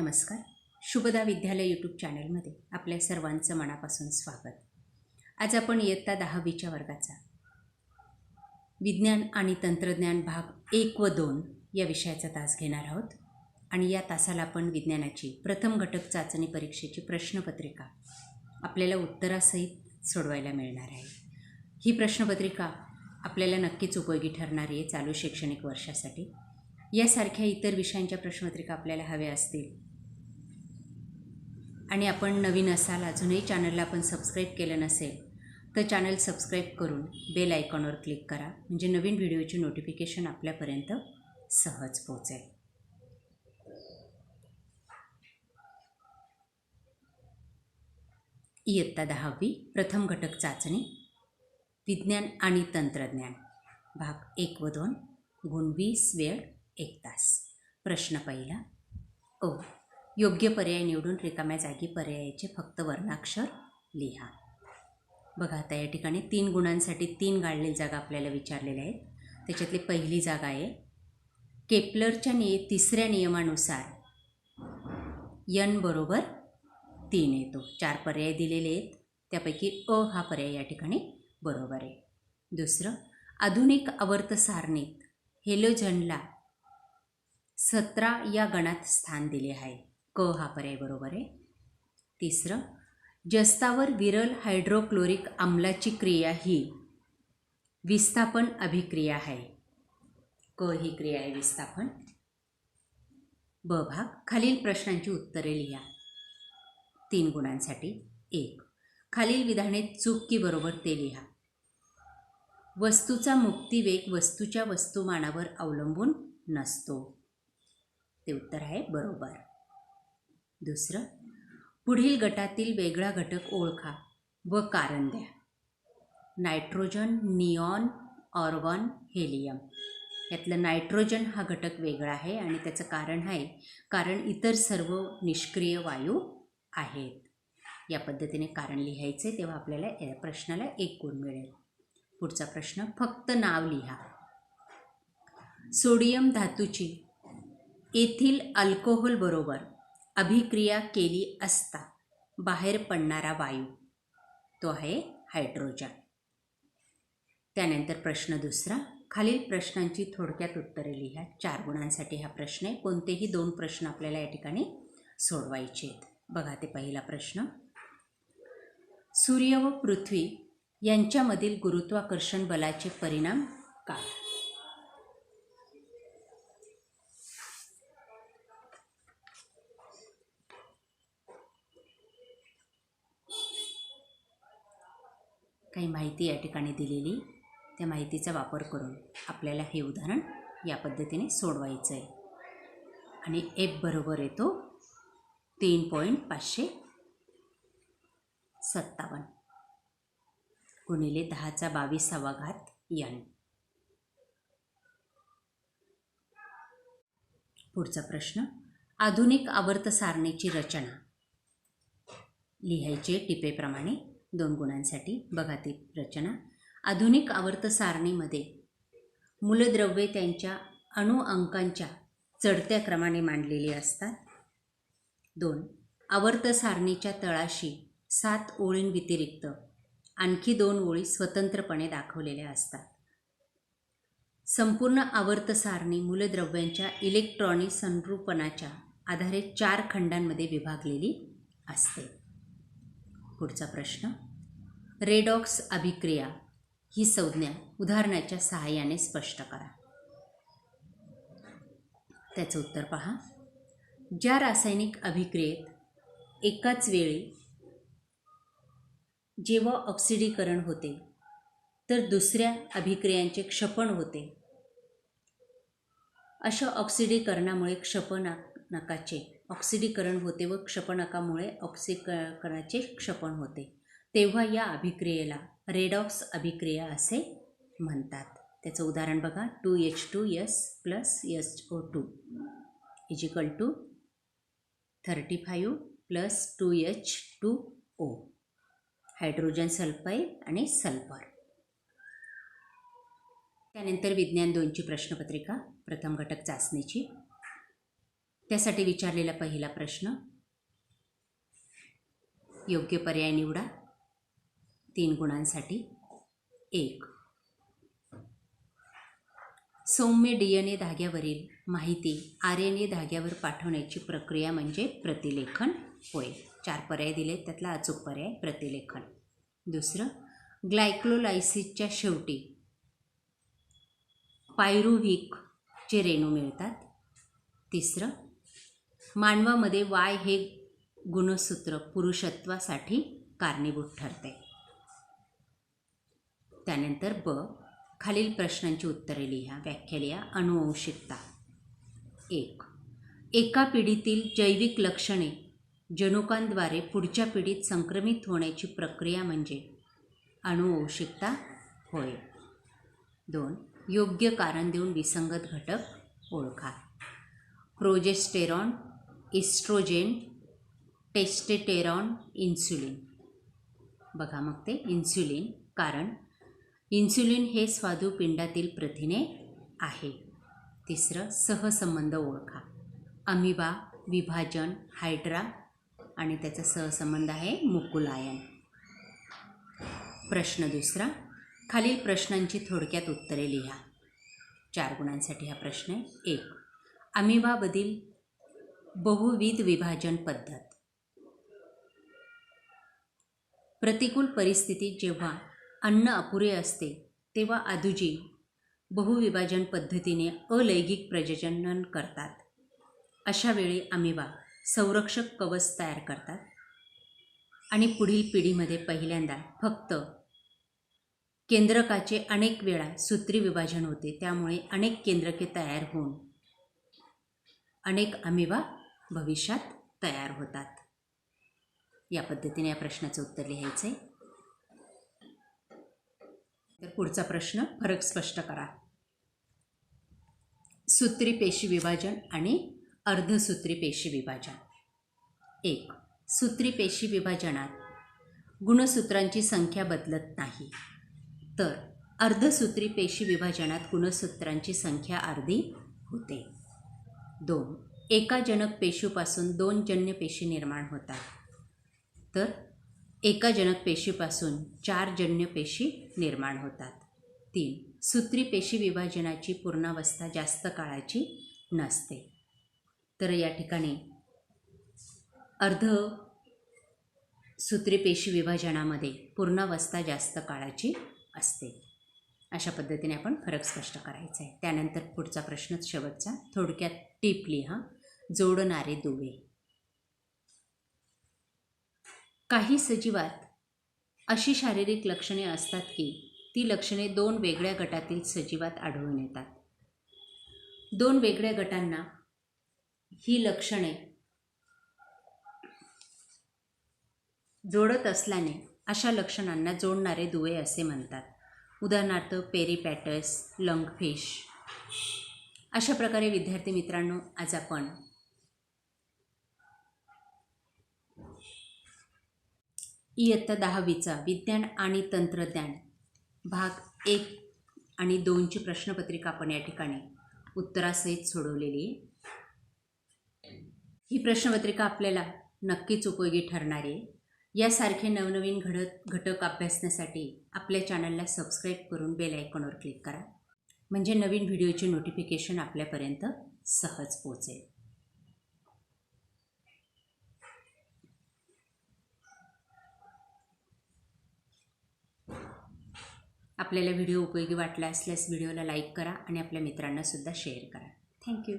नमस्कार. शुभदा विद्यालय यूट्यूब चॅनलमध्ये आपल्या सर्वांचं मनापासून स्वागत. आज आपण इयत्ता दहावीच्या वर्गाचा विज्ञान आणि तंत्रज्ञान भाग एक व दोन या विषयाचा तास घेणार आहोत. आणि या तासाला आपण विज्ञानाची प्रथम घटक चाचणी परीक्षेची प्रश्नपत्रिका आपल्याला उत्तरासहित सोडवायला मिळणार आहे. ही प्रश्नपत्रिका आपल्याला नक्कीच उपयोगी ठरणारी आहे चालू शैक्षणिक वर्षासाठी. यासारख्या इतर विषयांच्या प्रश्नपत्रिका आपल्याला हव्या असतील आणि आपण नवीन असाल अजूनही चॅनलला आपण सबस्क्राईब केलं नसेल तर चॅनल सबस्क्राईब करून बेल आयकॉनवर क्लिक करा म्हणजे नवीन व्हिडिओची नोटिफिकेशन आपल्यापर्यंत सहज पोहोचेल. इयत्ता दहावी प्रथम घटक चाचणी विज्ञान आणि तंत्रज्ञान भाग एक व दोन गुण वीस वेळ एक तास. प्रश्न पहिला ओ. योग्य पर्याय निवडून रिकाम्या जागी पर्यायाचे फक्त वर्णाक्षर लिहा. बघा आता या ठिकाणी तीन गुणांसाठी तीन गाळलेली जागा आपल्याला विचारलेल्या आहेत. त्याच्यातली पहिली जागा आहे केपलरच्या निय तिसऱ्या नियमानुसार यन बरोबर तीन येतो. चार पर्याय दिलेले आहेत. त्यापैकी अ हा पर्याय या ठिकाणी बरोबर आहे. दुसरं आधुनिक आवर्त सारणीत हेलोजनला सतरा या गणात स्थान दिले आहे. क हा पर्याय बरोबर आहे. तिसरं जस्तावर विरल हायड्रोक्लोरिक आम्लाची क्रिया ही विस्थापन अभिक्रिया आहे. क ही क्रिया आहे विस्थापन. ब भाग खालील प्रश्नांची उत्तरे लिहा. तीन गुणांसाठी एक. खालील विधाने चूक की बरोबर ते लिहा. वस्तूचा मुक्तिवेग वस्तूच्या वस्तुमानावर अवलंबून नसतो. ते उत्तर आहे बरोबर. दुसरं पुढील गटातील वेगळा घटक ओळखा व कारण द्या. Nitrogen neon argon helium. यातलं नायट्रोजन हा घटक वेगळा आहे आणि त्याचं कारण आहे कारण इतर सर्व निष्क्रिय वायू आहेत. या पद्धतीने कारण लिहायचे तेव्हा आपल्याला या प्रश्नाला एक गुण मिळेल. पुढचा प्रश्न फक्त नाव लिहा. सोडियम धातूची येथील अल्कोहोलबरोबर अभिक्रिया केली असता बाहेर पडणारा वायू. तो आहे हायड्रोजन. त्यानंतर प्रश्न दुसरा खालील प्रश्नांची थोडक्यात उत्तरे लिहा. चार गुणांसाठी हा प्रश्न आहे. कोणतेही दोन प्रश्न आपल्याला या ठिकाणी सोडवायचे आहेत. बघा ते पहिला प्रश्न. सूर्य व पृथ्वी यांच्यामधील गुरुत्वाकर्षण बलाचे परिणाम काय? काही माहिती या ठिकाणी दिलेली त्या माहितीचा वापर करून आपल्याला हे उदाहरण या पद्धतीने सोडवायचं आहे आणि एफ बरोबर येतो तीन पॉईंट पाचशे सत्तावन्न. गुणिले दहाचा बावीसावा घात यन पुढचा प्रश्न आधुनिक आवर्त सारणीची रचना. लिहायचे टिपेप्रमाणे दोन गुणांसाठी. बघा ती रचना. आधुनिक आवर्त सारणीमध्ये मूलद्रव्ये त्यांच्या अणुअंकांच्या चढत्या क्रमाने मांडलेली असतात. दोन. आवर्त सारणीच्या तळाशी सात ओळींव्यतिरिक्त आणखी दोन ओळी स्वतंत्रपणे दाखवलेल्या असतात. संपूर्ण आवर्त सारणी मूलद्रव्यांच्या इलेक्ट्रॉनिक संरूपणाच्या आधारे चार खंडांमध्ये विभागलेली असते. पुढचा प्रश्न. रेडॉक्स अभिक्रिया ही संज्ञा उदाहरणाच्या सहाय्याने स्पष्ट करा. त्याचं उत्तर पहा. ज्या रासायनिक अभिक्रियेत एकाच वेळी जेव्हा ऑक्सिडीकरण होते तर दुसऱ्या अभिक्रियांचे क्षपण होते. अशा ऑक्सिडीकरणामुळे क्षपनाकाचे ऑक्सिडीकरण होते व क्षपणकामुळे ऑक्सिकरणाचे क्षपण होते. तेव्हा या अभिक्रियेला रेडॉक्स अभिक्रिया असे म्हणतात. त्याचं उदाहरण बघा. Two H two S plus S O two equal to thirty five plus two H two O. Hydrogen sulphide आणि सल्फर. त्यानंतर विज्ञान दोनची प्रश्नपत्रिका प्रथम घटक चाचणीची. त्यासाठी विचारलेला पहिला प्रश्न योग्य पर्याय निवडा. तीन गुणांसाठी एक. सौम्य डी एन ए धाग्यावरील माहिती आर एन ए धाग्यावर पाठवण्याची प्रक्रिया म्हणजे प्रतिलेखन होय. चार पर्याय दिले त्यातला अचूक पर्याय प्रतिलेखन. दुसरं ग्लायक्लोलायसिसच्या शेवटी पायरुव्हिकचे रेणू मिळतात. तिसरं मानवामध्ये वाय हे गुणसूत्र पुरुषत्वासाठी कारणीभूत ठरते त्यानंतर ब खालील प्रश्नांची उत्तरे लिहा व्याख्या लिहा. अनुवंशिकता एक. एका पिढीतील जैविक लक्षणे जनुकांद्वारे पुढच्या पिढीत संक्रमित होण्याची प्रक्रिया म्हणजे? अनुवंशिकता होय. दोन. योग्य कारण देऊन विसंगत घटक ओळखा. Progesterone oestrogen testosterone insulin. बघा मग ते. इन्सुलिन कारण इन्सुलिन हे स्वादुपिंडातील प्रथिने आहे. तिसरं सहसंबंध ओळखा. अमिबा विभाजन हायड्रा आणि त्याचा सहसंबंध आहे मुकुलायन. प्रश्न दुसरा खालील प्रश्नांची थोडक्यात उत्तरे लिहा. चार गुणांसाठी हा प्रश्न आहे. एक अमिबाबधील बहुविध विभाजन पद्धत. प्रतिकूल परिस्थितीत जेव्हा अन्न अपुरे असते तेव्हा आदुजी बहुविभाजन पद्धतीने अलैंगिक प्रजनन करतात. अशा वेळी अमिबा संरक्षक कवच तयार करतात. आणि पुढील पिढीमध्ये पहिल्यांदा फक्त केंद्रकाचे अनेक वेळा सूत्री विभाजन होते त्यामुळे अनेक केंद्रके तयार होऊन अनेक अमिबा भविष्यात तयार होतात. या पद्धतीने या प्रश्नाचं उत्तर लिहायचं आहे तर पुढचा प्रश्न फरक स्पष्ट करा. सूत्री पेशी विभाजन आणि अर्धसूत्री पेशी विभाजन. एक सूत्री पेशी विभाजनात गुणसूत्रांची संख्या बदलत नाही. तर अर्धसूत्री पेशी विभाजनात गुणसूत्रांची संख्या अर्धी होते. दोन एका जनक पेशीपासून दोन जन्य पेशी निर्माण होतात. तर एका जनक पेशीपासून चार जन्य पेशी निर्माण होतात. तीन सूत्री पेशी विभाजनाची पूर्णावस्था जास्त काळाची नसते. तर या ठिकाणी अर्ध सूत्री पेशी विभाजनामध्ये पूर्णावस्था जास्त काळाची असते. अशा पद्धतीने आपण फरक स्पष्ट करायचा आहे. त्यानंतर पुढचा प्रश्न शेवटचा. थोडक्यात टीप लिहा. जोडणारे दुवे. काही सजीवात अशी शारीरिक लक्षणे असतात की ती लक्षणे दोन वेगळ्या गटातील सजीवात आढळून येतात. दोन वेगळ्या गटांना ही लक्षणे जोडत असल्याने अशा लक्षणांना जोडणारे दुवे असे म्हणतात. उदाहरणार्थ पेरीपॅटस लंगफिश. अशा प्रकारे विद्यार्थी मित्रांनो आज आपण इयत्ता दहावीचा विज्ञान आणि तंत्रज्ञान. भाग एक आणि दोनची प्रश्नपत्रिका आपण या ठिकाणी उत्तरासहित सोडवलेली आहे. ही प्रश्नपत्रिका आपल्याला नक्कीच उपयोगी ठरणार आहे. यासारखे नवनवीन घडत घटक अभ्यासण्यासाठी आपल्या चॅनलला सबस्क्राईब करून बेल आयकॉनवर क्लिक करा. म्हणजे नवीन व्हिडिओचे नोटिफिकेशन आपल्यापर्यंत सहज पोचेल आपल्याला व्हिडिओ उपयोगी वाटला असल्यास व्हिडिओला लाईक करा आणि आपल्या मित्रांनासुद्धा शेअर करा. थँक्यू.